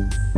you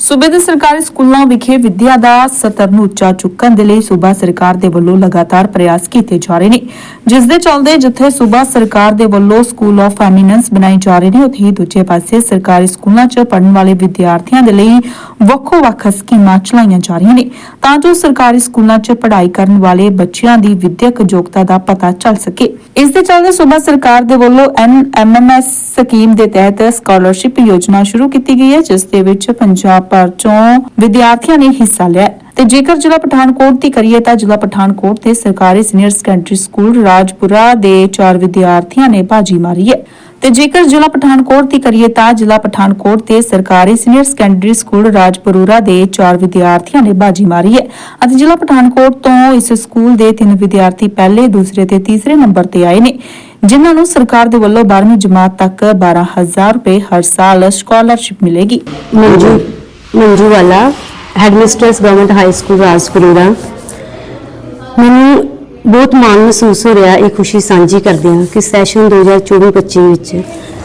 ਸੂਬੇ ਦੇ ਸਰਕਾਰੀ ਸਕੂਲਾਂ ਵਿਖੇ ਵਿੱਦਿਆ ਦਾ ਸਤਰ ਨੂੰ ਉੱਚਾ ਚੁੱਕਣ ਦੇ ਲਈ ਸੂਬਾ ਸਰਕਾਰ ਦੇ ਵੱਲੋਂ ਲਗਾਤਾਰ ਪ੍ਰਯਾਸ ਕੀਤੇ ਜਾ ਰਹੇ ਨੇ। ਜਿਸ ਦੇ ਚੱਲਦੇ ਜਿੱਥੇ ਸੂਬਾ ਸਰਕਾਰ ਦੇ ਵੱਲੋਂ ਸਕੂਲ ਆਫ ਐਮੀਨੈਂਸ ਬਣਾਏ ਜਾ ਰਹੇ ਨੇ, ਉੱਥੇ ਹੀ ਦੂਜੇ ਪਾਸੇ ਸਰਕਾਰੀ ਸਕੂਲਾਂ 'ਚ ਪੜ੍ਹਨ ਵਾਲੇ ਵਿਦਿਆਰਥੀਆਂ ਦੇ ਲਈ ਵੱਖੋ-ਵੱਖ ਸਕੀਮਾਂ ਚਲਾਈਆਂ ਜਾ ਰਹੀਆਂ ਨੇ। ਤਾਂ ਜੋ ਸਰਕਾਰੀ ਸਕੂਲਾਂ 'ਚ ਪੜ੍ਹਾਈ ਕਰਨ ਵਾਲੇ ਬੱਚਿਆਂ ਦੀ ਵਿਦਿਅਕ ਯੋਗਤਾ ਦਾ ਪਤਾ ਚੱਲ ਸਕੇ। ਇਸ ਦੇ ਚੱਲਦੇ ਸੂਬਾ ਸਰਕਾਰ ਦੇ ਵੱਲੋਂ ਐਨਐਮਐਮਐਸ ਸਕੀਮ ਦੇ ਤਹਿਤ ਸਕਾਲਰਸ਼ਿਪ ਯੋਜਨਾ ਸ਼ੁਰੂ ਕੀਤੀ ਗਈ ਹੈ, ਜਿਸ ਦੇ ਵਿੱਚ ਪੰਜਾਬ ਭਰ ਚੋਂ ਵਿਦਿਆਰਥੀਆਂ ਨੇ ਹਿੱਸਾ ਲਿਆ ਤੇ ਜੇਕਰ ਜ਼ਿਲ੍ਹਾ ਪਠਾਨਕੋਟ ਦੀ ਕਰੀਏ ਤਾਂ ਜ਼ਿਲ੍ਹਾ ਪਠਾਨਕੋਟ ਦੇ ਸਰਕਾਰੀ ਸੀਨੀਅਰ ਸੈਕੰਡਰੀ ਸਕੂਲ ਰਾਜਪੁਰਾ ਦੇ ਚਾਰ ਵਿਦਿਆਰਥੀਆਂ ਨੇ ਬਾਜੀ ਮਾਰੀ ਹੈ। ਤੇ ਜੇਕਰ ਜ਼ਿਲ੍ਹਾ ਪਠਾਨਕੋਟ ਦੀ ਕਰੀਏ ਤਾਂ ਜ਼ਿਲ੍ਹਾ ਪਠਾਨਕੋਟ ਦੇ ਸਰਕਾਰੀ ਸੀਨੀਅਰ ਸੈਕੰਡਰੀ ਸਕੂਲ ਰਾਜਪੁਰਾ ਦੇ ਚਾਰ ਵਿਦਿਆਰਥੀਆਂ ਨੇ ਬਾਜੀ ਮਾਰੀ ਹੈ ਅਤੇ ਜ਼ਿਲ੍ਹਾ ਪਠਾਨਕੋਟ ਤੋਂ ਇਸ ਸਕੂਲ ਦੇ ਤਿੰਨ ਵਿਦਿਆਰਥੀ ਪਹਿਲੇ, ਦੂਸਰੇ ਤੇ ਤੀਸਰੇ ਨੰਬਰ ਤੇ ਆਏ ਨੇ, ਜਿਨ੍ਹਾਂ ਨੂੰ ਸਰਕਾਰ ਦੇ ਵੱਲੋਂ 12ਵੀਂ ਜਮਾਤ ਤੱਕ 12000 ਰੁਪਏ ਹਰ ਸਾਲ ਸਕਾਲਰਸ਼ਿਪ ਮਿਲੇਗੀ। ਮੰਜੂ ਮੰਜੂ ਵਾਲਾ headmistress government high school Rajpura ਮੈਨੂੰ ਬਹੁਤ ਮਾਣ ਮਹਿਸੂਸ ਹੋ ਰਿਹਾ, ਇਹ ਖੁਸ਼ੀ ਸਾਂਝੀ ਕਰਦੇ ਹਾਂ ਕਿ ਸੈਸ਼ਨ 2024-25 ਵਿੱਚ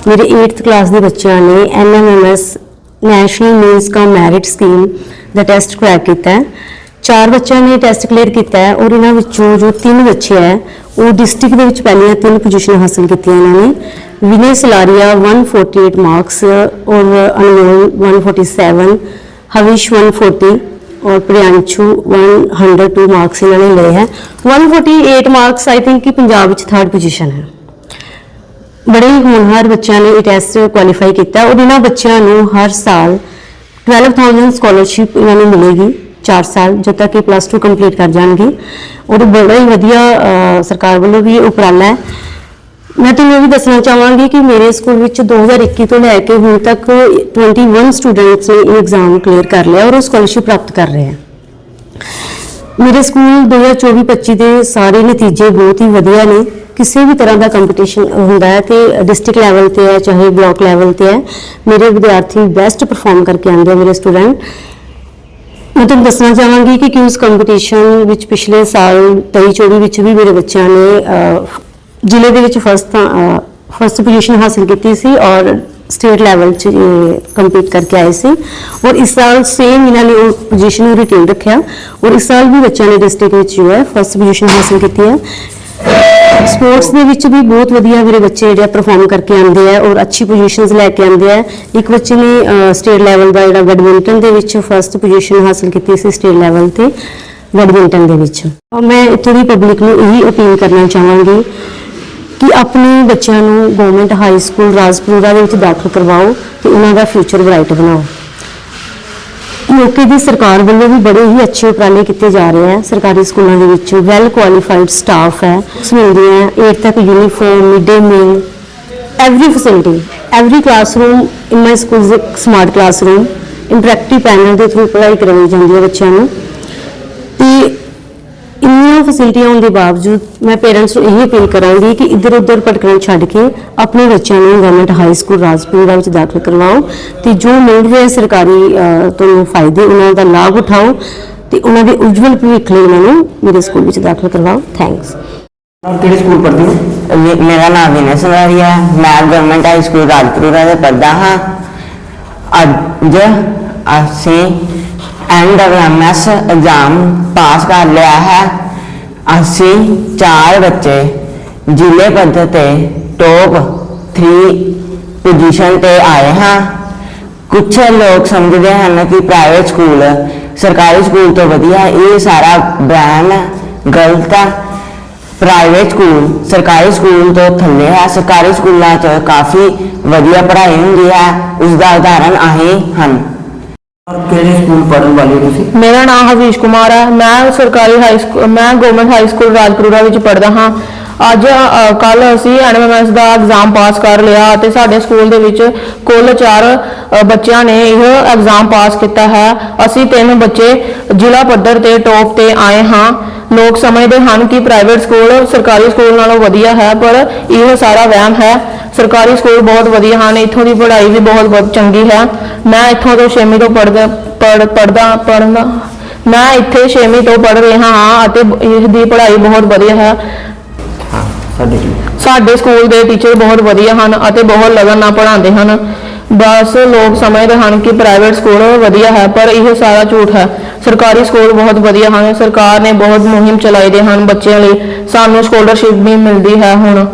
ਮੇਰੇ 8th ਕਲਾਸ ਦੇ ਬੱਚਿਆਂ ਨੇ NMMS national means cum merit scheme ਦਾ ਟੈਸਟ ਕਰੈਕ ਕੀਤਾ। ਹੈ ਚਾਰ ਬੱਚਿਆਂ ਨੇ ਟੈਸਟ ਕਲੀਅਰ ਕੀਤਾ ਹੈ ਔਰ ਇਹਨਾਂ ਵਿੱਚੋਂ ਜੋ ਤਿੰਨ ਬੱਚੇ ਹੈ, ਉਹ ਡਿਸਟ੍ਰਿਕਟ ਦੇ ਵਿੱਚ ਪਹਿਲੀਆਂ ਤਿੰਨ ਪੋਜੀਸ਼ਨ ਹਾਸਲ ਕੀਤੀਆਂ ਇਹਨਾਂ ਨੇ। ਵਿਨੇ ਸਲਾਰੀਆ 148 ਮਾਰਕਸ ਔਰ ਅਨਮੋਲ 147 ਹਵਿਸ਼ 140 ਔਰ ਪ੍ਰਿयांशु 102 ਮਾਰਕਸ ਇਹਨਾਂ ਨੇ ਲਏ ਹੈ। 148 ਮਾਰਕਸ ਆਈ ਥਿੰਕ ਕਿ ਪੰਜਾਬ ਵਿੱਚ ਥਰਡ ਪੋਜੀਸ਼ਨ ਹੈ। ਬੜੇ ਹੀ ਹੋਣਹਾਰ ਬੱਚਿਆਂ ਨੇ ਇਹ ਟੈਸਟ ਕੁਆਲੀਫਾਈ ਕੀਤਾ ਔਰ ਇਹਨਾਂ ਬੱਚਿਆਂ ਨੂੰ ਹਰ ਸਾਲ 12000 ਸਕਾਲਰਸ਼ਿਪ ਇਹਨਾਂ ਨੂੰ ਮਿਲੇਗੀ। 4 ਸਾਲ ਜਦ ਤੱਕ ਇਹ ਪਲੱਸ 2 ਕੰਪਲੀਟ ਕਰ ਜਾਣਗੇ। ਔਰ ਬੜਾ ਹੀ ਵਧੀਆ ਸਰਕਾਰ ਵੱਲੋਂ ਵੀ ਉਪਰਾਲਾ ਹੈ। ਮੈਂ ਤੁਹਾਨੂੰ ਇਹ ਵੀ ਦੱਸਣਾ ਚਾਹਾਂਗੀ ਕਿ ਮੇਰੇ ਸਕੂਲ ਵਿੱਚ 2021 ਤੋਂ ਲੈ ਕੇ ਹੁਣ ਤੱਕ 21 ਸਟੂਡੈਂਟਸ ਨੇ ਇਹ ਐਗਜ਼ਾਮ ਕਲੀਅਰ ਕਰ ਲਿਆ ਔਰ ਉਹ ਸਕਾਲਰਸ਼ਿਪ ਪ੍ਰਾਪਤ ਕਰ ਰਹੇ ਹਨ ਮੇਰੇ ਸਕੂਲ 2024-25 ਦੇ ਸਾਰੇ ਨਤੀਜੇ ਬਹੁਤ ਹੀ ਵਧੀਆ ਨੇ। ਕਿਸੇ ਵੀ ਤਰ੍ਹਾਂ ਦਾ ਕੰਪੀਟੀਸ਼ਨ ਹੁੰਦਾ ਹੈ ਤੇ ਡਿਸਟ੍ਰਿਕਟ ਲੈਵਲ ਤੇ ਹੈ, ਚਾਹੇ ਬਲਾਕ ਲੈਵਲ ਤੇ ਹੈ। ਮੇਰੇ ਵਿਦਿਆਰਥੀ ਬੈਸਟ ਪਰਫਾਰਮ ਕਰਕੇ ਆਉਂਦੇ ਆ ਮੇਰੇ ਸਟੂਡੈਂਟ ਮੈਂ ਤੁਹਾਨੂੰ ਦੱਸਣਾ ਚਾਹਾਂਗੀ ਕਿ ਕਿਉਂ ਕੰਪੀਟੀਸ਼ਨ ਵਿੱਚ ਪਿਛਲੇ ਸਾਲ 23-24 ਵਿੱਚ ਵੀ ਮੇਰੇ ਬੱਚਿਆਂ ਨੇ ਜ਼ਿਲ੍ਹੇ ਦੇ ਵਿੱਚ ਫਸਟ ਫਸਟ ਪੋਜੀਸ਼ਨ ਹਾਸਲ ਕੀਤੀ ਸੀ ਔਰ ਸਟੇਟ ਲੈਵਲ 'ਚ ਕੰਪੀਟ ਕਰਕੇ ਆਏ ਸੀ ਔਰ ਇਸ ਸਾਲ ਸੇਮ ਇਹਨਾਂ ਨੇ ਉਹ ਪੋਜੀਸ਼ਨ ਨੂੰ ਰਿਟੇਨ ਰੱਖਿਆ ਔਰ ਇਸ ਸਾਲ ਵੀ ਬੱਚਿਆਂ ਨੇ ਡਿਸਟ੍ਰਿਕਟ ਵਿੱਚ ਜੋ ਹੈ ਫਸਟ ਪੋਜੀਸ਼ਨ ਹਾਸਲ ਕੀਤੀ ਹੈ। ਸਪੋਰਟਸ ਦੇ ਵਿੱਚ ਵੀ ਬਹੁਤ ਵਧੀਆ ਮੇਰੇ ਬੱਚੇ ਜਿਹੜੇ ਪਰਫਾਰਮ ਕਰਕੇ ਆਉਂਦੇ ਆ ਔਰ ਅੱਛੀ ਪੋਜੀਸ਼ਨਸ ਲੈ ਕੇ ਆਉਂਦੇ ਆ। ਇੱਕ ਬੱਚੇ ਨੇ ਸਟੇਟ ਲੈਵਲ ਦਾ ਜਿਹੜਾ ਬੈਡਮਿੰਟਨ ਦੇ ਵਿੱਚ ਫਰਸਟ ਪੋਜੀਸ਼ਨ ਹਾਸਲ ਕੀਤੀ ਸੀ ਸਟੇਟ ਲੈਵਲ ਤੇ ਬੈਡਮਿੰਟਨ ਦੇ ਵਿੱਚ। ਔਰ ਮੈਂ ਇੱਥੋਂ ਦੀ ਪਬਲਿਕ ਨੂੰ ਇਹੀ ਅਪੀਲ ਕਰਨਾ ਚਾਹਾਂਗੀ ਕਿ ਆਪਣੇ ਬੱਚਿਆਂ ਨੂੰ ਗਵਰਨਮੈਂਟ ਹਾਈ ਸਕੂਲ ਰਾਜਪੁਰਾ ਦੇ ਵਿੱਚ ਦਾਖਲ ਕਰਵਾਓ ਤੇ ਉਹਨਾਂ ਦਾ ਫਿਊਚਰ ਬ੍ਰਾਈਟ ਬਣਾਓ। ਮੌਕੇ ਦੀ ਸਰਕਾਰ ਵੱਲੋਂ ਵੀ ਬੜੇ ਹੀ ਅੱਛੇ ਉਪਰਾਲੇ ਕੀਤੇ ਜਾ ਰਹੇ ਹੈ ਸਰਕਾਰੀ ਸਕੂਲਾਂ ਦੇ ਵਿੱਚ ਵੈਲ ਕੁਆਲੀਫਾਈਡ ਸਟਾਫ ਹੈ। ਮਿਲਦੀਆਂ ਹੈ 8 ਤੱਕ uniform mid day meal every facility every classroom in my school is a smart classroom ਦੇ ਥਰੂ ਪੜ੍ਹਾਈ ਕਰਵਾਈ ਜਾਂਦੀ ਹੈ ਬੱਚਿਆਂ ਨੂੰ। ਤੇ ਸਾਰੀਆਂ ਫੈਸਿਲਿਟੀਆਂ ਹੋਣ ਦੇ ਬਾਵਜੂਦ ਮੈਂ ਪੇਰੈਂਟਸ ਨੂੰ ਇਹੀ ਅਪੀਲ ਕਰਾਂਗੀ ਕਿ ਇੱਧਰ ਉੱਧਰ ਭਟਕਣਾ ਛੱਡ ਕੇ ਆਪਣੇ ਬੱਚਿਆਂ ਨੂੰ ਗਵਰਨਮੈਂਟ ਹਾਈ ਸਕੂਲ ਰਾਜਪੁਰਾ ਵਿੱਚ ਦਾਖਲ ਕਰਵਾਓ ਤੇ ਜੋ ਮਿਲ ਰਿਹਾ ਸਰਕਾਰੀ ਤੁਹਾਨੂੰ ਫਾਇਦੇ ਉਹਨਾਂ ਦਾ ਲਾਭ ਉਠਾਓ ਤੇ ਉਹਨਾਂ ਦੇ ਉਜਵਲ ਭਵਿੱਖ ਲਈ ਉਹਨਾਂ ਨੂੰ ਮੇਰੇ ਸਕੂਲ ਵਿੱਚ ਦਾਖਲ ਕਰਵਾਓ। ਥੈਂਕਸ ਕਿਹੜੇ ਸਕੂਲ ਪੜ੍ਹਦੇ ਹੋ? ਮੇਰਾ ਨਾਮ ਵਿਨੈ ਸਵਾਰੀਆ ਮੈਂ ਗਵਰਨਮੈਂਟ ਹਾਈ ਸਕੂਲ ਰਾਜਪੁਰਾ ਦੇ ਪੜ੍ਹਦਾ ਹਾਂ। ਅੱਜ ਅਸੀਂ ਐਂਡ ਐਮਐਸ ਐਗਜ਼ਾਮ ਪਾਸ ਕਰ ਲਿਆ ਹੈ। ਅਸੀਂ ਚਾਰ ਬੱਚੇ ਜ਼ਿਲ੍ਹੇ ਪੱਧਰ ਤੇ ਟੌਪ 3 ਪੋਜੀਸ਼ਨ ਤੇ ਆਏ ਹਾਂ। ਕੁਝ ਲੋਕ ਸਮਝਦੇ ਹਨ ਕਿ ਪ੍ਰਾਈਵੇਟ ਸਕੂਲ ਸਰਕਾਰੀ ਸਕੂਲ ਤੋਂ ਵਧੀਆ ਇਹ ਸਾਰਾ ਬਿਆਨ ਗਲਤ ਹੈ ਪ੍ਰਾਈਵੇਟ ਸਕੂਲ ਸਰਕਾਰੀ ਸਕੂਲ ਤੋਂ ਥੱਲੇ ਹੈ ਸਰਕਾਰੀ ਸਕੂਲਾਂ 'ਚ ਕਾਫੀ ਵਧੀਆ ਪੜ੍ਹਾਈ ਹੁੰਦੀ ਹੈ। ਉਸ ਦਾ ਉਦਾਹਰਨ ਆਹੀ ਹਨ। ਔਰ ਮੇਰਾ ਨਾਮ ਹਵੀਸ਼ ਕੁਮਾਰ ਹੈ। ਮੈਂ ਸਰਕਾਰੀ ਹਾਈ ਸਕੂਲ ਮੈਂ ਗਵਰਨਮੈਂਟ ਹਾਈ ਸਕੂਲ ਰਾਜਪੁਰਾ ਵਿੱਚ ਪੜ੍ਹਦਾ ਹਾਂ। ਅੱਜ ਕੱਲ ਅਸੀਂ ਐਨਐਮਐਸ ਦਾ ਐਗਜ਼ਾਮ ਪਾਸ ਕਰ ਲਿਆ ਅਤੇ ਸਾਡੇ ਸਕੂਲ ਦੇ ਵਿੱਚ ਕੁੱਲ 4 ਬੱਚਿਆਂ ਨੇ ਇਹ ਐਗਜ਼ਾਮ ਪਾਸ ਕੀਤਾ ਹੈ। ਅਸੀਂ ਤਿੰਨ ਬੱਚੇ ਜ਼ਿਲ੍ਹਾ ਪੱਧਰ ਤੇ ਟੋਪ ਤੇ ਆਏ ਹਾਂ। ਲੋਕ ਸਮਝਦੇ ਹਨ ਕਿ ਪ੍ਰਾਈਵੇਟ ਸਕੂਲ ਸਰਕਾਰੀ ਸਕੂਲ ਨਾਲੋਂ ਵਧੀਆ ਹੈ, ਪਰ ਇਹ ਸਾਰਾ ਵਹਿਮ ਹੈ। ਸਰਕਾਰੀ ਸਕੂਲ ਬਹੁਤ ਵਧੀਆ ਹਨ ਇੱਥੋਂ ਦੀ ਪੜ੍ਹਾਈ ਵੀ ਬਹੁਤ ਬਹੁਤ ਚੰਗੀ ਹੈ। ਮੈਂ ਇੱਥੋਂ ਤੋਂ 6ਵੀਂ ਤੋਂ ਪੜ੍ਹਦਾ ਪੜ੍ਹ- ਪੜ੍ਹਦਾ ਪੜ੍ਹਨਾ ਮੈਂ ਇੱਥੇ 6ਵੀਂ ਤੋਂ ਪੜ੍ਹ ਰਿਹਾ ਹਾਂ ਅਤੇ ਇਸ ਦੀ ਪੜ੍ਹਾਈ ਬਹੁਤ ਵਧੀਆ ਹੈ। ਸਾਡੇ ਸਕੂਲ ਦੇ ਟੀਚਰ ਬਹੁਤ ਵਧੀਆ ਹਨ ਅਤੇ ਬਹੁਤ ਲਗਨ ਨਾਲ ਪੜ੍ਹਾਉਂਦੇ ਹਨ। ਬਸ ਲੋਕ ਸਮਝਦੇ ਹਨ ਕਿ ਪ੍ਰਾਈਵੇਟ ਸਕੂਲ ਵਧੀਆ ਹੈ ਪਰ ਇਹ ਸਾਰਾ ਝੂਠ ਹੈ। ਸਰਕਾਰੀ ਸਕੂਲ ਬਹੁਤ ਵਧੀਆ ਹਨ ਸਰਕਾਰ ਨੇ ਬਹੁਤ ਮੁਹਿੰਮ ਚਲਾਈ ਦੇ ਹਨ ਬੱਚਿਆਂ ਲਈ। ਸਾਨੂੰ ਸਕਾਲਰਸ਼ਿਪ ਵੀ ਮਿਲਦੀ ਹੈ ਹੁਣ।